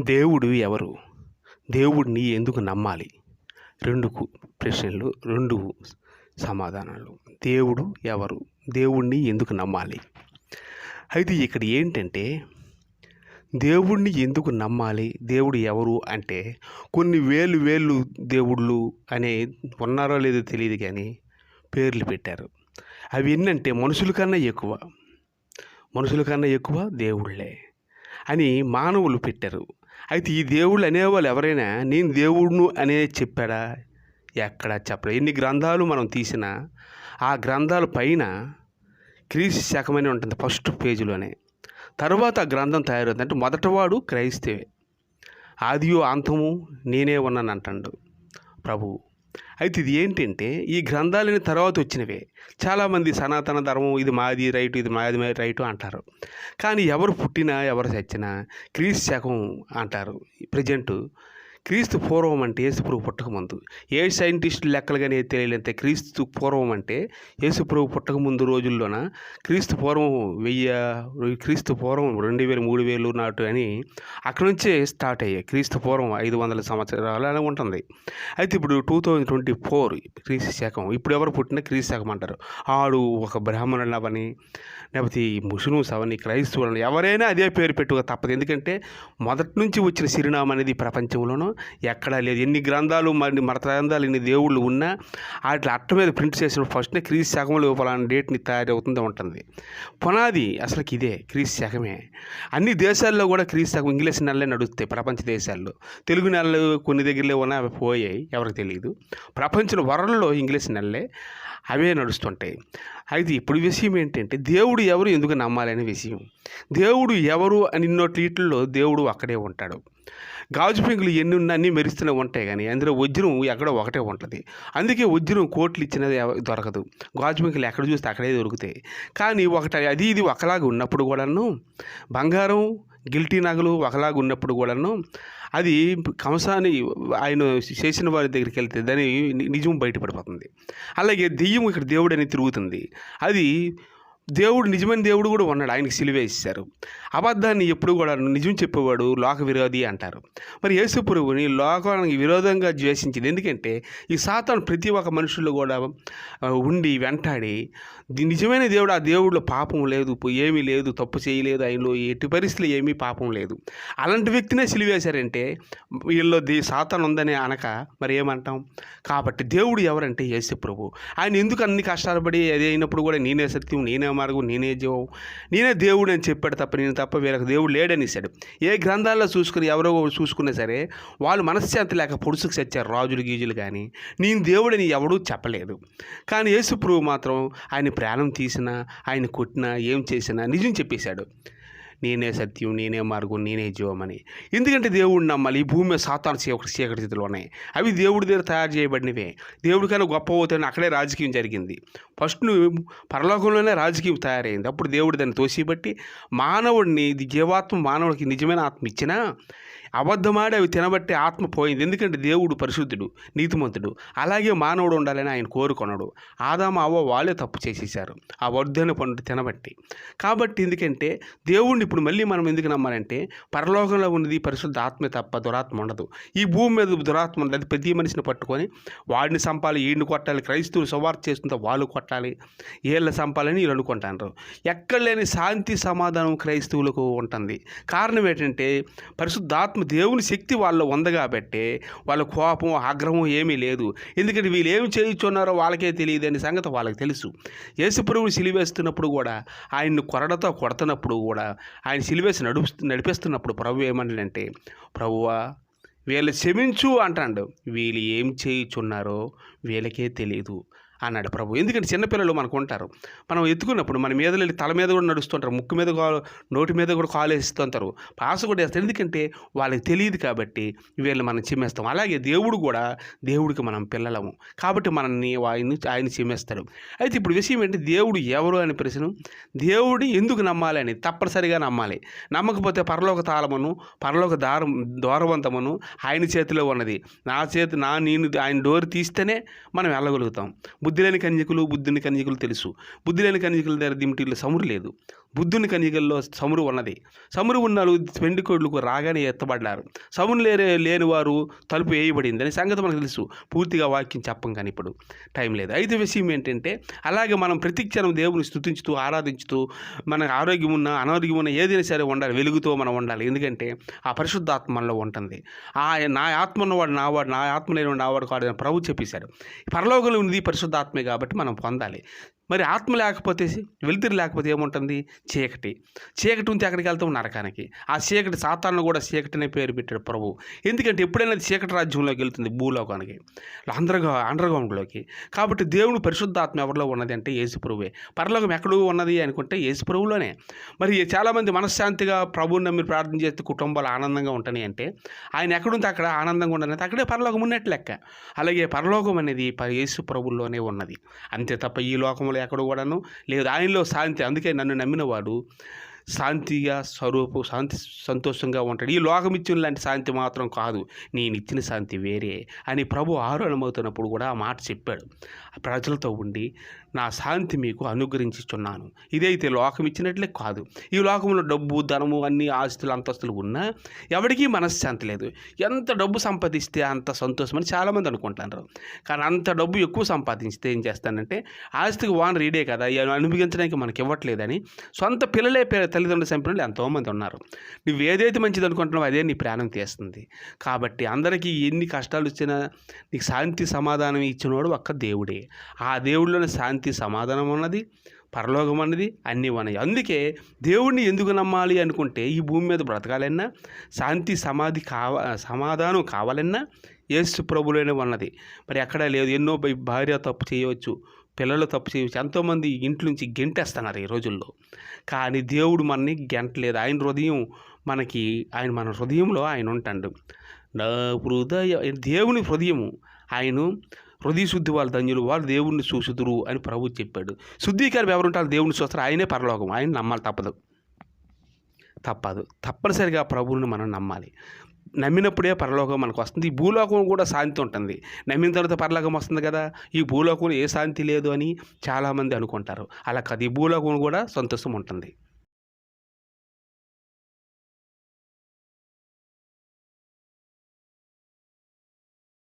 దేవుడు ఎవరు? దేవుడిని ఎందుకు నమ్మాలి? రెండు ప్రశ్నలు రెండు సమాధానాలు. దేవుడు ఎవరు? దేవుణ్ణి ఎందుకు నమ్మాలి? అయితే ఇక్కడ ఏంటంటే దేవుణ్ణి ఎందుకు నమ్మాలి? దేవుడు ఎవరు అంటే కొన్ని వేలు వేలు దేవుళ్ళు అనే ఉన్నారో లేదో తెలియదు కానీ పేర్లు పెట్టారు. అవి ఏంటంటే మనుషుల కన్నా ఎక్కువ. మనుషుల కన్నా ఎక్కువ దేవుళ్ళే. అని మానవులు పెట్టారు. అయితే ఈ దేవుళ్ళు అనేవాళ్ళు ఎవరైనా నేను దేవుడును అనే చెప్పాడా? ఎక్కడ చెప్పలేదు. ఎన్ని గ్రంథాలు మనం తీసినా ఆ గ్రంథాల పైన క్రీస్తు శకమని ఉంటుంది ఫస్ట్ పేజీలోనే. తర్వాత ఆ గ్రంథం తయారవుతుంది అంటే మొదటవాడు క్రైస్తవే. ఆదియో అంతము నేనే ఉన్నాను అంటాడు ప్రభువు అయితే ఇది ఏంటంటే ఈ గ్రంథాలని తర్వాత వచ్చినవే. చాలామంది సనాతన ధర్మం ఇది మాది రైటు ఇది మాది రైటు అంటారు. కానీ ఎవరు పుట్టినా ఎవరు చచ్చినా క్రీస్తు శకం అంటారు. ప్రజెంటు క్రీస్తు పూర్వం అంటే యేసుప్రభు పుట్టకముందు. ఏ సైంటిస్ట్ లెక్కలు కానీ తెలియలేంత క్రీస్తు పూర్వం అంటే యేసుప్రభు పుట్టకముందు రోజుల్లోన క్రీస్తు పూర్వం వెయ్యి క్రీస్తు పూర్వం రెండు వేలు మూడు వేలు నాటు అని అక్కడ నుంచే స్టార్ట్ అయ్యాయి. క్రీస్తు పూర్వం ఐదు వందల సంవత్సరాలు అని ఉంటుంది. అయితే ఇప్పుడు టూ థౌజండ్ ట్వంటీ ఫోర్ క్రీస్తు శకం ఇప్పుడు ఎవరు పుట్టినా క్రీస్తు శకం అంటారు. ఆడు ఒక బ్రాహ్మణులు అవని లేకపోతే ముస్లిమ్స్ అవని క్రైస్తవులని ఎవరైనా అదే పేరు పెట్టుక తప్పదు. ఎందుకంటే మొదటి నుంచి వచ్చిన చిరునామా అనేది ప్రపంచంలోనూ ఎక్కడా లేదు. ఎన్ని గ్రంథాలు మరి మత గ్రంథాలు ఎన్ని దేవుళ్ళు ఉన్నా వాటి అట్ట మీద ప్రింట్ చేసిన ఫస్ట్నే క్రీస్తు శాఖంలో పలానా డేట్ని తయారవుతుంది ఉంటుంది. పునాది అసలుకి ఇదే క్రీస్తు శకమే అన్ని దేశాల్లో కూడా క్రీస్తు శకం ఇంగ్లీష్ నెలలే నడుస్తాయి ప్రపంచ దేశాల్లో. తెలుగు నెలలు కొన్ని దగ్గరలో ఉన్నా అవి పోయాయి ఎవరికి తెలియదు ప్రపంచం వరల్లో ఇంగ్లీష్ నెలలే అవే నడుస్తుంటాయి. అయితే ఇప్పుడు విషయం ఏంటంటే దేవుడు ఎవరు ఎందుకు నమ్మాలనే విషయం. దేవుడు ఎవరు అని ఇన్నో ట్వీట్లలో దేవుడు అక్కడే ఉంటాడు. గాజు పెంకులు ఎన్ని ఉన్నా అన్నీ మెరుస్తూనే ఉంటాయి కానీ అందులో వజ్రం ఎక్కడో ఒకటే ఉంటుంది. అందుకే వజ్రం కోట్లు ఇచ్చినది దొరకదు. గాజు పెంకులు ఎక్కడ చూస్తే అక్కడే దొరుకుతాయి. కానీ ఒకటి అది ఇది ఒకలాగా ఉన్నప్పుడు కూడాను బంగారం గిల్టీ నగలు ఒకలాగా ఉన్నప్పుడు కూడాను అది కంసాన్ని ఆయన చేసిన వారి దగ్గరికి వెళ్తే దాని నిజం బయటపడిపోతుంది. అలాగే దెయ్యం ఇక్కడ దేవుడు అని తిరుగుతుంది. అది దేవుడు నిజమైన దేవుడు కూడా ఉన్నాడు. ఆయనకి సిలువే అబద్ధాన్ని ఎప్పుడు కూడా నిజం చెప్పేవాడు లోక విరోధి అంటారు. మరి యేసు ప్రభుని లోకానికి విరోధంగా ద్వేషించింది ఎందుకంటే ఈ సాతాను ప్రతి ఒక్క మనుషుల్లో కూడా ఉండి వెంటాడి నిజమైన దేవుడు ఆ దేవుడిలో పాపం లేదు ఏమీ లేదు తప్పు చేయలేదు ఆయనలో ఎట్టి పరిస్థితులు ఏమీ పాపం లేదు. అలాంటి వ్యక్తినే సిలివేశారంటే వీళ్ళలో దే సాతాను ఉందని అనక మరి ఏమంటాం? కాబట్టి దేవుడు ఎవరంటే యేసు ప్రభు. ఆయన ఎందుకు అన్ని కష్టాలు పడి అదే అయినప్పుడు కూడా నేనే సత్యం నేనే మార్గం నేనే జీవం నేనే దేవుడు అని చెప్పాడు తప్ప నేను తప్ప వీళ్ళకి దేవుడు లేడనిశాడు ఏ గ్రంథాల్లో చూసుకుని ఎవరో చూసుకున్నా సరే వాళ్ళు మనశ్శాంతి లేక పొడుసుకు చచ్చారు రాజులు గీజులు కానీ నేను దేవుడని ఎవడూ చెప్పలేదు. కానీ యేసు ప్రభు మాత్రం ఆయన ప్రాణం తీసినా ఆయన కొట్టినా ఏం చేసినా నిజం చెప్పేశాడు. నేనే సత్యం నేనే మార్గం నేనే జీవమని. ఎందుకంటే దేవుడిని నమ్మాలి. ఈ భూమి మీద సాతాను చీకటి చీకటి స్థితిలో ఉన్నాయి. అవి దేవుడి దగ్గర తయారు చేయబడినవే. దేవుడికైనా గొప్ప అవుతాయని అక్కడే రాజకీయం జరిగింది. ఫస్ట్ నువ్వు పరలోకంలోనే రాజకీయం తయారైంది. అప్పుడు దేవుడు దాన్ని తోసిబట్టి మానవుడిని ఇది జీవాత్మ మానవుడికి నిజమైన ఆత్మ ఇచ్చినా అబద్ధమాడి అవి తినబట్టి ఆత్మ పోయింది. ఎందుకంటే దేవుడు పరిశుద్ధుడు నీతిమంతుడు. అలాగే మానవుడు ఉండాలని ఆయన కోరుకున్నాడు ఆదామ అవ్వ వాళ్ళే తప్పు చేసేసారు ఆ వర్ధన పండు తినబట్టి. కాబట్టి ఎందుకంటే దేవుడిని ఇప్పుడు మళ్ళీ మనం ఎందుకు నమ్మాలంటే పరలోకంలో ఉన్నది పరిశుద్ధ ఆత్మ తప్ప దురాత్మ ఉండదు. ఈ భూమి మీద దురాత్మ ఉండదు. అది ప్రతి మనిషిని పట్టుకొని వాడిని సంపాలి ఈడిని కొట్టాలి క్రైస్తవులు సువార్త చేస్తుంటే వాళ్ళు కొట్టాలి వీళ్ళ సంపాలని వీళ్ళు అనుకుంటారు. ఎక్కడ లేని శాంతి సమాధానం క్రైస్తవులకు ఉంటుంది. కారణం ఏంటంటే పరిశుద్ధాత్మ దేవుని శక్తి వాళ్ళు ఉంది కాబట్టి వాళ్ళ కోపం ఆగ్రహం ఏమీ లేదు. ఎందుకంటే వీళ్ళు ఏమి చేయించున్నారో వాళ్ళకే తెలియదు అనే సంగతి వాళ్ళకి తెలుసు. యేసుప్రభుని సిలివేస్తున్నప్పుడు కూడా ఆయన్ని కొరడతో కొడుతున్నప్పుడు కూడా ఆయన సిలివేసి నడుపు నడిపిస్తున్నప్పుడు ప్రభు ఏమన్నాడంటే ప్రభువా వీళ్ళు క్షమించు అంటాడు. వీళ్ళు ఏం చేయుచున్నారో వీళ్ళకే తెలియదు అన్నాడు ప్రభు. ఎందుకంటే చిన్నపిల్లలు మనకు ఉంటారు. మనం ఎత్తుకున్నప్పుడు మన మీద వెళ్ళి తల మీద కూడా నడుస్తుంటారు. ముక్కు మీద కా- నోటి మీద కూడా కాలు వేస్తుంటారు. పాస కూడా వేస్తారు. ఎందుకంటే వాళ్ళకి తెలియదు కాబట్టి వీళ్ళు మనం చిమ్మేస్తాం. అలాగే దేవుడు కూడా దేవుడికి మనం పిల్లలము. కాబట్టి మనల్ని ఆయన ఆయన చిమ్మేస్తాడు. అయితే ఇప్పుడు విషయం ఏంటి? దేవుడు ఎవరు అనే ప్రశ్న. దేవుడి ఎందుకు నమ్మాలి అని? తప్పనిసరిగా నమ్మాలి. నమ్మకపోతే పరలోక తాళమును పరలోక దారం దూరవంతమును ఆయన చేతిలో ఉన్నది. నా చేతి నా నేను ఆయన డోర్ తీస్తేనే మనం వెళ్ళగలుగుతాం. బుద్ధి లేని కన్యకులు బుద్ధుని కన్యకులు తెలుసు. బుద్ధి లేని కన్యకుల దగ్గర దిమిటిలో సమురు లేదు. బుద్ధుని కన్యకల్లో సమురు ఉన్నది. సమురు ఉన్నాడు పెండి కోడ్లకు రాగానే ఎత్తబడ్డారు సమురు లేరే లేని వారు తలుపు వేయబడింది అనే సంగతి మనకు తెలుసు. పూర్తిగా వాక్యం చెప్పం కానీ ఇప్పుడు టైం లేదు. ఐదు విషయం ఏంటంటే అలాగే మనం ప్రతిక్షణం దేవుని స్థుతించుతూ ఆరాధించుతూ మనకు ఆరోగ్యం ఉన్న అనారోగ్యం ఉన్న ఏదైనా సరే ఉండాలి వెలుగుతో మనం ఉండాలి ఎందుకంటే ఆ పరిశుద్ధాత్మ మనలో ఉంటుంది. ఆ నా ఆత్మ ఉన్నవాడు నావాడు నా ఆత్మ లేనివాడు నావాడు కాదు ప్రభు చెప్పేశాడు. పరలోకంలో ఉంది పరిశుద్ధాత్మే కాబట్టి మనం పొందాలి. మరి ఆత్మ లేకపోతే వెలుతురు లేకపోతే ఏముంటుంది? చీకటి. చీకటి ఉంటే అక్కడికి వెళ్తాం నరకానికి. ఆ చీకటి సాతాను కూడా చీకటి అనే పేరు పెట్టాడు ప్రభు. ఎందుకంటే ఎప్పుడైనా చీకటి రాజ్యంలోకి వెళ్తుంది భూలోకానికి. అండర్గా అండర్గ్రౌండ్లోకి కాబట్టి దేవుడు పరిశుద్ధాత్మ ఎవరిలో ఉన్నది అంటే యేసుప్రభువే పరలోకం ఎక్కడో ఉన్నది అనుకుంటే యేసుప్రభులోనే మరి చాలామంది మనశ్శాంతిగా ప్రభువుని నమ్మి ప్రార్థన చేస్తే కుటుంబాలు ఆనందంగా ఉంటాయి అంటే ఆయన ఎక్కడుంటే అక్కడ ఆనందంగా ఉండని అక్కడే పరలోకం ఉన్నట్టు లెక్క. అలాగే పరలోకం అనేది ప- యేసు ప్రభుల్లోనే ఉన్నది. అంతే తప్ప ఈ లోకంలో ఎక్కడ కూడాను లేదు. ఆయనలో శాంతి అందుకే నన్ను నమ్మినవాడు శాంతిగా స్వరూపు శాంతి సంతోషంగా ఉంటాడు. ఈ లోకమిచ్చిన లాంటి శాంతి మాత్రం కాదు. నేను ఇచ్చిన శాంతి వేరే అని ప్రభు ఆరోహణమవుతున్నప్పుడు కూడా ఆ మాట చెప్పాడు. ప్రజలతో ఉండి నా శాంతి మీకు అనుగ్రహించుచున్నాను. ఇదైతే లోకం ఇచ్చినట్లే కాదు. ఈ లోకంలో డబ్బు ధనము అన్ని ఆస్తులు అంతస్తులు ఉన్నా ఎవరికీ మనశ్శాంతి లేదు. ఎంత డబ్బు సంపాదిస్తే అంత సంతోషం అని చాలామంది అనుకుంటారు. కానీ అంత డబ్బు ఎక్కువ సంపాదించితే ఏం చేస్తానంటే ఆస్తికి వాన్ రీడే కదా అనుభవించడానికి మనకి ఇవ్వట్లేదని సొంత పిల్లలే పే- తల్లిదండ్రులు చంపిన వాళ్ళు ఎంతోమంది ఉన్నారు. నువ్వు ఏదైతే మంచిది అనుకుంటున్నావో అదే నీ ప్రాణం తీస్తుంది. కాబట్టి అందరికీ ఎన్ని కష్టాలు వచ్చినా నీకు శాంతి సమాధానం ఇచ్చినవాడు ఒక్క దేవుడే. ఆ దేవుడిలోని శాంతి శాంతి సమాధానం ఉన్నది పరలోకం అన్నది అన్నీ ఉన్నాయి. అందుకే దేవుడిని ఎందుకు నమ్మాలి అనుకుంటే ఈ భూమి మీద బ్రతకాలన్నా శాంతి సమాధి కావ సమాధానం కావాలన్నా ఏసు ప్రభులోనే ఉన్నది. మరి ఎక్కడా లేదు. ఎన్నో భార్య తప్పు చేయవచ్చు పిల్లలు తప్పు చేయవచ్చు ఎంతోమంది ఇంటి నుంచి గెంటేస్తున్నారు ఈ రోజుల్లో. కానీ దేవుడు మనని గెంటలేదు. ఆయన హృదయం మనకి ఆయన మన హృదయంలో ఆయన ఉంటాడు. నా హృదయ దేవుని హృదయము ఆయన హృదయ శుద్ధి వాళ్ళ ధన్యులు వాళ్ళు దేవుణ్ణి చూసుదురు అని ప్రభు చెప్పాడు. శుద్ధీకరణ ఎవరుంటారు? దేవుణ్ణి చూస్తారు. ఆయనే పరలోకం. ఆయన నమ్మాలి తప్పదు. తప్పదు. తప్పనిసరిగా ప్రభువుని మనం నమ్మాలి. నమ్మినప్పుడే పరలోకం మనకు వస్తుంది. ఈ భూలోకం కూడా శాంతి ఉంటుంది. నమ్మిన తర్వాత పరలోకం వస్తుంది కదా. ఈ భూలోకంలో ఏ శాంతి లేదు అని చాలామంది అనుకుంటారు. అలా కాదు. ఈ భూలోకం కూడా సంతోషం ఉంటుంది.